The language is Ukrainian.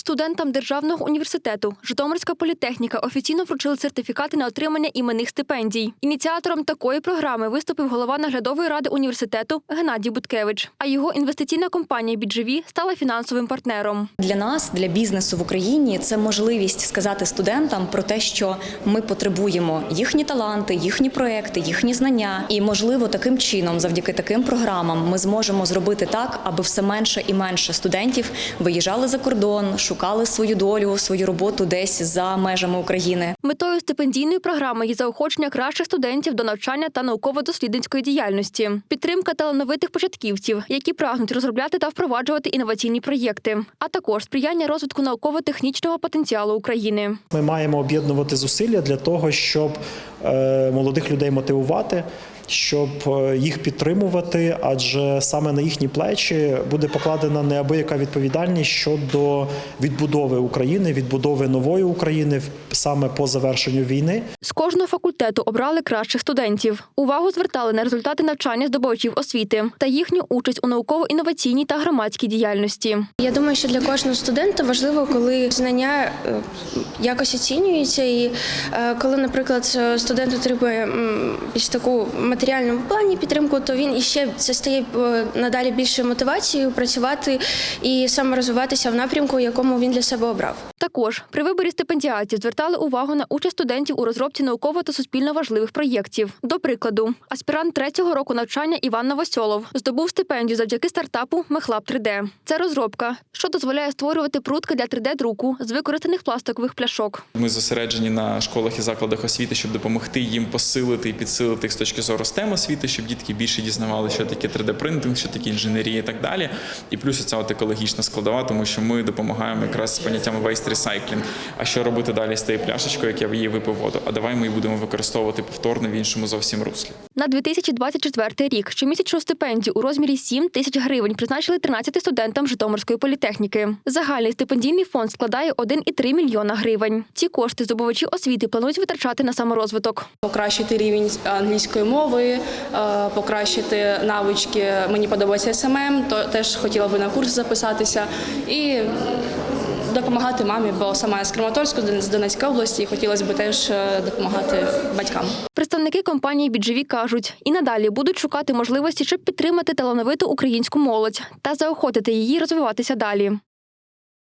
Студентам Державного університету Житомирська політехніка офіційно вручили сертифікати на отримання іменних стипендій. Ініціатором такої програми виступив голова наглядової ради університету Геннадій Буткевич. А його інвестиційна компанія «Біджеві» стала фінансовим партнером. Для нас, для бізнесу в Україні, це можливість сказати студентам про те, що ми потребуємо їхні таланти, їхні проекти, їхні знання. І можливо, таким чином, завдяки таким програмам, ми зможемо зробити так, аби все менше і менше студентів виїжджали за кордон, шукали свою долю, свою роботу десь за межами України. Метою стипендійної програми є заохочення кращих студентів до навчання та науково-дослідницької діяльності, підтримка талановитих початківців, які прагнуть розробляти та впроваджувати інноваційні проєкти, а також сприяння розвитку науково-технічного потенціалу України. Ми маємо об'єднувати зусилля для того, щоб е, молодих людей мотивувати, щоб е, їх підтримувати, адже саме на їхні плечі буде покладена неабияка відповідальність щодо відбудови України, відбудови нової України в- саме по завершенню війни. З кожного факультету обрали кращих студентів. Увагу звертали на результати навчання здобувачів освіти та їхню участь у науково-інноваційній та громадській діяльності. Я думаю, що для кожного студента важливо, коли знання е, якось оцінюються, і е, коли, наприклад, студент отримує м, таку в матеріальному плані підтримку, то він іще це стає е, надалі більшою мотивацією працювати і саморозвиватися в напрямку, якому він для себе обрав. Також при виборі стипендіатів звертали увагу на участь студентів у розробці науково та суспільно важливих проєктів. До прикладу, аспірант третього року навчання Іван Новосьолов здобув стипендію завдяки стартапу Мехлаб 3D. Це розробка, що дозволяє створювати прутки для 3D-друку з використаних пластикових пляшок. Ми зосереджені на школах і закладах освіти, щоб допомогти їм посилити і підсилити їх з точки зору STEM освіти, щоб дітки більше дізнавалися, що таке 3D-принтинг, що таке інженерія і так далі. І плюс ця от екологічна складова, тому що ми допомагаємо якраз з поняттями waste recycling. А що робити далі з тією пляшечкою, як я її випив воду? А давай ми її будемо використовувати повторно в іншому зовсім руслі. На 2024 рік щомісячну стипендію у розмірі 7 тисяч гривень призначили 13 студентам Житомирської політехніки. Загальний стипендійний фонд складає 1,3 мільйона гривень. Ці кошти здобувачі освіти планують витрачати на саморозвиток. покращити рівень англійської мови, е, покращити навички. Мені подобається СММ, то теж хотіла би на курс записатися і допомагати мамі, бо сама я з Краматорську, з Донецької області, і хотілося б теж е, допомагати батькам. Представники компанії «Біджеві» кажуть, і надалі будуть шукати можливості, щоб підтримати талановиту українську молодь та заохотити її розвиватися далі.